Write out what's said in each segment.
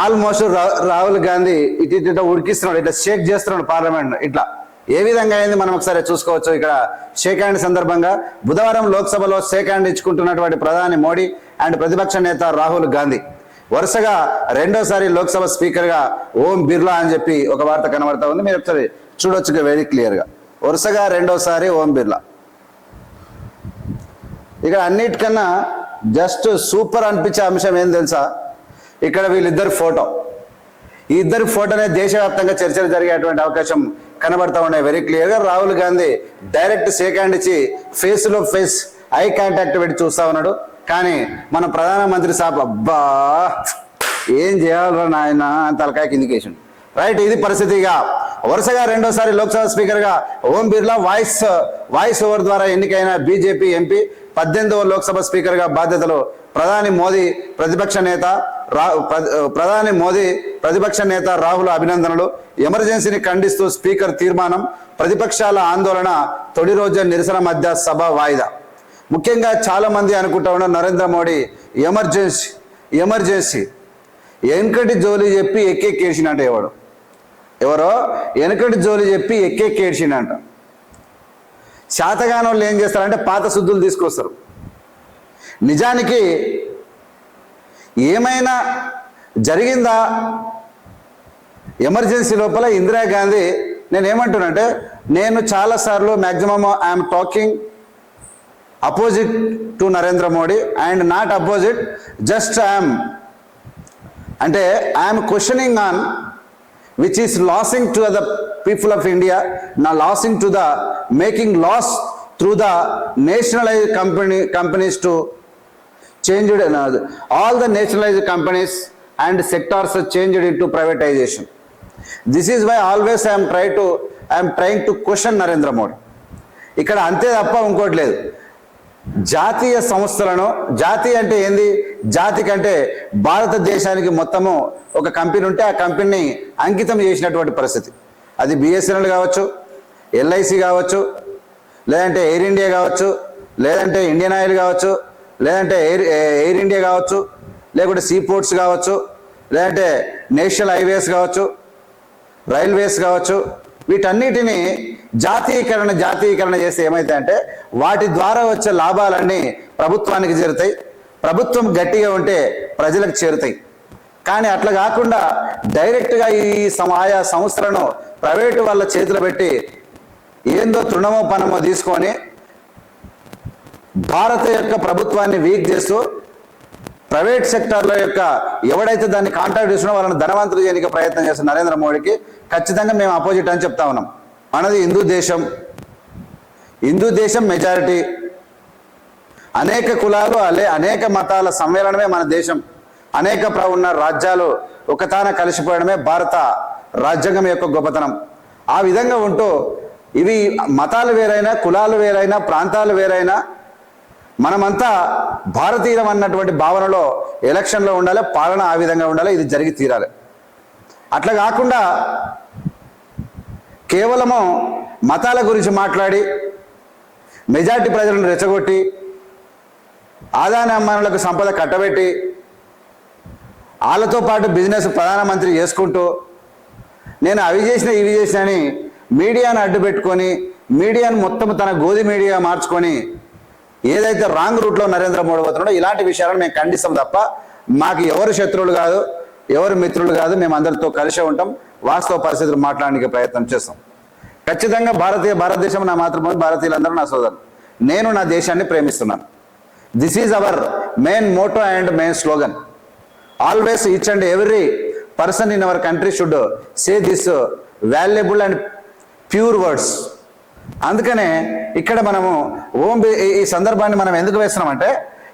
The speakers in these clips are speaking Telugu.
ఆల్మోస్ట్ రాహుల్ గాంధీ ఇటు ఇటు ఉడికిస్తున్నాడు ఇట్లా షేక్ చేస్తున్నాడు పార్లమెంట్ ఇట్లా. ఏ విధంగా అయింది మనం ఒకసారి చూసుకోవచ్చు ఇక్కడ షేక్ హ్యాండ్ సందర్భంగా. బుధవారం లోక్సభలో షేక్ హ్యాండ్ ఇచ్చుకుంటున్నటువంటి ప్రధాని మోడీ అండ్ ప్రతిపక్ష నేత రాహుల్ గాంధీ. వరుసగా రెండోసారి లోక్సభ స్పీకర్గా ఓం బిర్లా అని చెప్పి ఒక వార్త కనబడతా ఉంది. మీరు ఒకసారి చూడొచ్చు వెరీ క్లియర్గా వరుసగా రెండోసారి ఓం బిర్లా. ఇక్కడ అన్నిటికన్నా జస్ట్ సూపర్ అనిపించే అంశం ఏం తెలుసా? ఇక్కడ వీళ్ళిద్దరు ఫోటో. ఈ ఇద్దరు ఫోటోనే దేశవ్యాప్తంగా చర్చలు జరిగేటువంటి అవకాశం కనబడతా ఉన్నాయి. వెరీ క్లియర్గా Rahul Gandhi direct shake hand ఇచ్చి ఫేస్లో ఫేస్ ఐ కాంటాక్ట్ పెట్టి చూస్తా ఉన్నాడు. కానీ మన ప్రధానమంత్రి సాబ్ అబ్బా ఏం చేయాలరా నాయన తలకాయ కిందికేసిండు రైట్ ఇది పరిస్థితిగా. వరుసగా రెండోసారి లోక్సభ స్పీకర్గా Om Birla voice voice over ద్వారా ఎన్నికైన బీజేపీ ఎంపీ పద్దెనిమిదవ లోక్సభ స్పీకర్గా బాధ్యతలు ప్రధాని మోదీ ప్రతిపక్ష నేత రా ప్ర- ప్రధాని మోదీ ప్రతిపక్ష నేత రాహుల్ అభినందనలు. ఎమర్జెన్సీని ఖండిస్తూ స్పీకర్ తీర్మానం. ప్రతిపక్షాల ఆందోళన తొలి రోజు నిరసన మధ్య సభ వాయిదా. ముఖ్యంగా చాలా మంది అనుకుంటా ఉన్న నరేంద్ర మోడీ ఎమర్జెన్సీ ఎమర్జెన్సీ. వెనకటి జోలి చెప్పి ఎక్కెక్కేసినట్ట ఎవడు? ఎవరో? వెనకటి జోలి చెప్పి ఎక్కెక్కేసినంట శాతగానం వాళ్ళు ఏం చేస్తారంటే పాత శుద్ధులు తీసుకొస్తారు. నిజానికి ఏమైనా జరిగిందా? ఎమర్జెన్సీ లోపల ఇందిరాగాంధీ నేనేమంటున్నానంటే నేను చాలాసార్లు maximum I'm talking opposite to Narendra Modi and not opposite just I'm అంటే I'm questioning on which is losing to the people of India నా losing to the making loss through the nationalise company companies to changed all the nationalised companies and sectors changed in to privatisation this is why always I'm try to I'm trying to question Narendra Modi ఇక్కడ అంతే తప్ప ఇంకోటి లేదు. జాతీయ సంస్థలను జాతి అంటే ఏంది? జాతి కంటే భారతదేశానికి మొత్తము ఒక కంపెనీ ఉంటే ఆ కంపెనీని అంకితం చేసినటువంటి పరిస్థితి. అది బిఎస్ఎన్ఎల్ కావచ్చు ఎల్ఐసి కావచ్చు లేదంటే ఎయిర్ ఇండియా కావచ్చు లేదంటే ఇండియన్ ఆయిల్ కావచ్చు లేదంటే ఎయిర్ ఎయిర్ ఇండియా కావచ్చు లేకుంటే సీ పోర్ట్స్ కావచ్చు లేదంటే నేషనల్ హైవేస్ కావచ్చు రైల్వేస్ కావచ్చు వీటన్నిటిని జాతీయకరణ జాతీయకరణ చేస్తే ఏమైతే అంటే వాటి ద్వారా వచ్చే లాభాలన్నీ ప్రభుత్వానికి చేరుతాయి. ప్రభుత్వం గట్టిగా ఉంటే ప్రజలకు చేరుతాయి. కానీ అట్లా కాకుండా డైరెక్ట్గా ఈ ఆయా సంస్థలను ప్రైవేటు వాళ్ళ చేతులు పెట్టి ఏందో తృణమో పనమో తీసుకొని భారత యొక్క ప్రభుత్వాన్ని వీక్ చేస్తూ ప్రైవేట్ సెక్టార్ల యొక్క ఎవడైతే దాన్ని కాంట్రాక్ట్ చేసినా వాళ్ళని ధనవంతులు చేయడానికి ప్రయత్నం చేస్తున్న నరేంద్ర మోడీకి ఖచ్చితంగా మేము అపోజిట్ అని చెప్తా ఉన్నాం. మనది హిందూ దేశం. హిందూ దేశం మెజారిటీ అనేక కులాలు అలే అనేక మతాల సమ్మేళనమే మన దేశం. అనేక ప్ర ఉన్న రాజ్యాలు ఒకతాన కలిసిపోవడమే భారత రాజ్యాంగం యొక్క గొప్పతనం. ఆ విధంగా ఉంటూ ఇవి మతాలు వేరైనా కులాలు వేరైనా ప్రాంతాలు వేరైనా మనమంతా భారతీయులం అన్నటువంటి భావనలో ఎలక్షన్లో ఉండాలి పాలన ఆ విధంగా ఉండాలి ఇది జరిగి తీరాలి. అట్లా కాకుండా కేవలము మతాల గురించి మాట్లాడి మెజార్టీ ప్రజలను రెచ్చగొట్టి ఆదాయ అమ్మానులకు సంపద కట్టబెట్టి వాళ్ళతో పాటు బిజినెస్ ప్రధానమంత్రి చేసుకుంటూ నేను అవి చేసిన ఇవి చేసిన అని మీడియాను అడ్డు పెట్టుకొని మీడియాను మొత్తం తన గోధి మీడియా మార్చుకొని ఏదైతే రాంగ్ రూట్లో నరేంద్ర మోడీ పోతున్నాడో ఇలాంటి విషయాలను మేము ఖండిస్తాం తప్ప మాకు ఎవరు శత్రువులు కాదు ఎవరు మిత్రులు కాదు మేము అందరితో కలిసే ఉంటాం. వాస్తవ పరిస్థితులు మాట్లాడడానికి ప్రయత్నం చేస్తాం. ఖచ్చితంగా భారతీయ భారతదేశం నా మాతృభూమి భారతీయులందరూ నా సోదరు నేను నా దేశాన్ని ప్రేమిస్తున్నాను. This is our main motto and main slogan always each and every person in our country should say this valuable and pure words అందుకనే ఇక్కడ మనము ఓం బి- ఈ- సందర్భాన్ని మనం ఎందుకు వేస్తున్నామంటే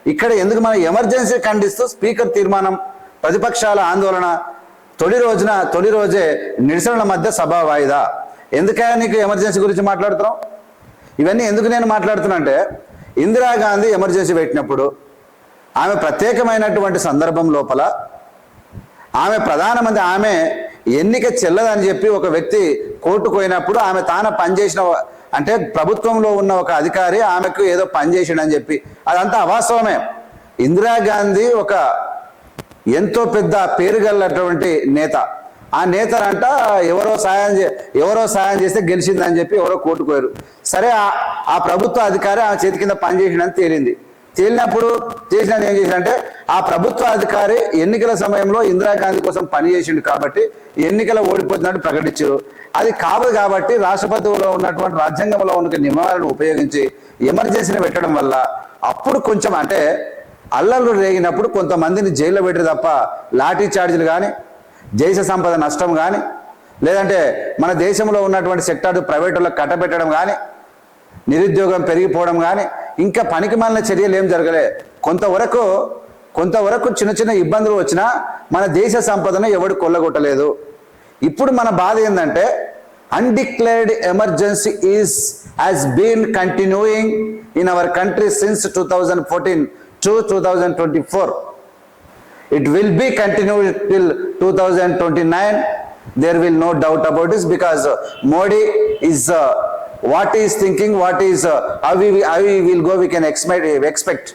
ఇక్కడ ఎందుకు మనం ఎమర్జెన్సీ ఖండిస్తూ స్పీకర్ తీర్మానం ప్రతిపక్షాల ఆందోళన తొలి రోజున తొలి రోజే నిరసనల మధ్య సభ వాయిదా. ఎందుకైనా నీకు ఎమర్జెన్సీ గురించి మాట్లాడుతున్నాం ఇవన్నీ ఎందుకు నేను మాట్లాడుతున్నా అంటే ఇందిరాగాంధీ ఎమర్జెన్సీ పెట్టినప్పుడు ఆమె ప్రత్యేకమైనటువంటి సందర్భం లోపల ఆమె ప్రధానమంత్రి ఆమె ఎన్నిక చెల్లదని చెప్పి ఒక వ్యక్తి కోర్టుకు పోయినప్పుడు ఆమె తాన పనిచేసిన అంటే ప్రభుత్వంలో ఉన్న ఒక అధికారి ఆమెకు ఏదో పనిచేసిండని చెప్పి. అదంతా అవాస్తవమే. ఇందిరాగాంధీ ఒక ఎంతో పెద్ద పేరుగలటువంటి నేత. ఆ నేతనంట ఎవరో సాయం చే- ఎవరో సాయం చేస్తే గెలిచిందని చెప్పి ఎవరో కోర్టుకోయారు సరే ఆ- ప్రభుత్వ అధికారి ఆ చేతి కింద పనిచేసిండని తేలింది. తేలినప్పుడు చేసినది ఏం చేసిందంటే ఆ ప్రభుత్వ అధికారి ఎన్నికల సమయంలో ఇందిరాగాంధీ కోసం పనిచేసిండు కాబట్టి ఎన్నికల ఓడిపోతున్నట్టు ప్రకటించారు. అది కాదు కాబట్టి రాష్ట్రపతిలో ఉన్నటువంటి రాజ్యాంగంలో ఉన్న నియమాలను ఉపయోగించి ఎమర్జెన్సీని పెట్టడం వల్ల అప్పుడు కొంచెం అంటే అల్లర్లు రేగినప్పుడు కొంతమందిని జైల్లో పెట్టరు తప్ప లాఠీ చార్జీలు కానీ దేశ సంపద నష్టం కానీ లేదంటే మన దేశంలో ఉన్నటువంటి సెక్టార్ ప్రైవేట్ వాళ్ళకి కట్టబెట్టడం కానీ నిరుద్యోగం పెరిగిపోవడం కానీ ఇంకా పనికి మాలిన చర్యలు ఏం జరగలే. కొంతవరకు కొంతవరకు చిన్న చిన్న ఇబ్బందులు వచ్చినా మన దేశ సంపదను ఎవడు కొల్లగొట్టలేదు. ఇప్పుడు మన బాధ ఏంటంటే undeclared emergency is has been continuing in our country since two thousand fourteen to two thousand twenty four it will be continue till two thousand twenty nine there will no doubt about is because Modi is what is thinking what is అవి అవి will go we can go expect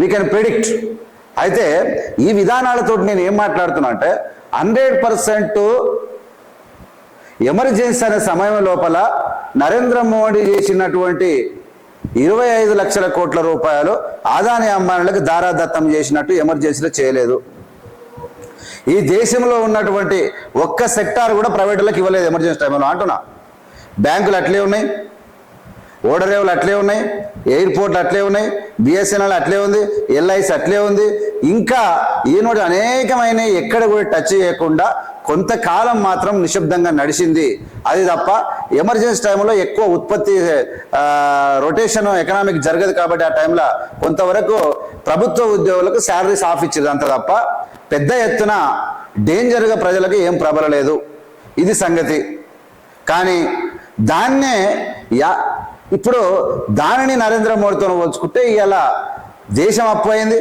we can predict అయితే ఈ విధానాలతో నేను ఏం మాట్లాడుతున్నా అంటే హండ్రెడ్ పర్సెంట్ ఎమర్జెన్సీ అనే సమయం లోపల నరేంద్ర మోడీ చేసినటువంటి ఇరవై ఐదు లక్షల కోట్ల రూపాయలు ఆదాని అంబానీలకు దారాదత్తం చేసినట్టు ఎమర్జెన్సీలో చేయలేదు. ఈ దేశంలో ఉన్నటువంటి ఒక్క సెక్టార్ కూడా ప్రైవేటులకు ఇవ్వలేదు ఎమర్జెన్సీ టైంలో. అంటున్నా. బ్యాంకులు అట్లే ఉన్నాయి. ఓడరేవులు అట్లే ఉన్నాయి. ఎయిర్పోర్ట్లు అట్లే ఉన్నాయి. బిఎస్ఎన్ఎల్ అట్లే ఉంది. ఎల్ఐసి అట్లే ఉంది. ఇంకా ఈనాడు అనేకమైన ఎక్కడ కూడా టచ్ చేయకుండా కొంతకాలం మాత్రం నిశ్శబ్దంగా నడిచింది. అది తప్ప ఎమర్జెన్సీ టైంలో ఎక్కువ ఉత్పత్తి రొటేషన్ ఎకనామిక్ జరగదు కాబట్టి ఆ టైంలో కొంతవరకు ప్రభుత్వ ఉద్యోగులకు శాలరీస్ ఆఫ్ ఇచ్చేది అంత తప్ప పెద్ద ఎత్తున డేంజర్గా ప్రజలకు ఏం ప్రబలలేదు. ఇది సంగతి. కానీ దాన్నే యా ఇప్పుడు దానిని నరేంద్ర మోడీతో పోల్చుకుంటే ఇవాళ దేశం అప్పు అయింది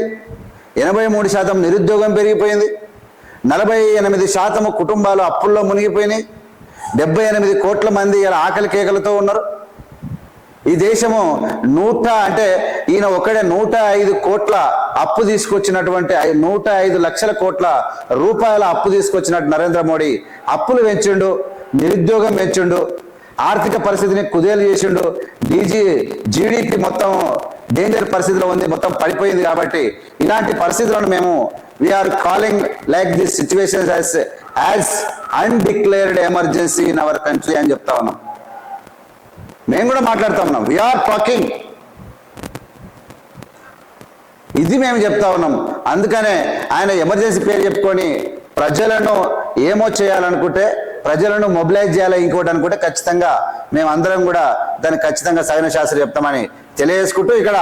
ఎనభై మూడు శాతం నిరుద్యోగం పెరిగిపోయింది నలభై ఎనిమిది శాతం కుటుంబాలు అప్పుల్లో మునిగిపోయినాయి డెబ్బై ఎనిమిది కోట్ల మంది ఇలా ఆకలి కేకలతో ఉన్నారు. ఈ దేశము నూట అంటే ఈయన ఒకడే నూట ఐదు కోట్ల అప్పు తీసుకొచ్చినటువంటి నూట ఐదు లక్షల కోట్ల రూపాయల అప్పు తీసుకొచ్చినట్టు నరేంద్ర మోడీ అప్పులు పెంచిండు నిరుద్యోగం పెంచిండు. ఆర్థిక పరిస్థితిని కుదేలు చేసిండు. డీజీ జీడిపి మొత్తం డేంజర్ పరిస్థితిలో ఉంది మొత్తం పడిపోయింది కాబట్టి ఇలాంటి పరిస్థితులను మేము we are calling like this situation as as undeclared emergency in our country అని చెప్తా ఉన్నాం. మేము కూడా మాట్లాడుతా ఉన్నాం. వీఆర్ టాకింగ్ ఇది మేము చెప్తా ఉన్నాం. అందుకనే ఆయన ఎమర్జెన్సీ పేరు చెప్పుకొని ప్రజలను ఏమో చేయాలనుకుంటే ప్రజలను మొబిలైజ్ చేయాలి ఇంకోటి అనుకుంటే ఖచ్చితంగా మేము అందరం కూడా దానికి ఖచ్చితంగా సగన శాస్త్రి చెప్తామని తెలియజేసుకుంటూ ఇక్కడ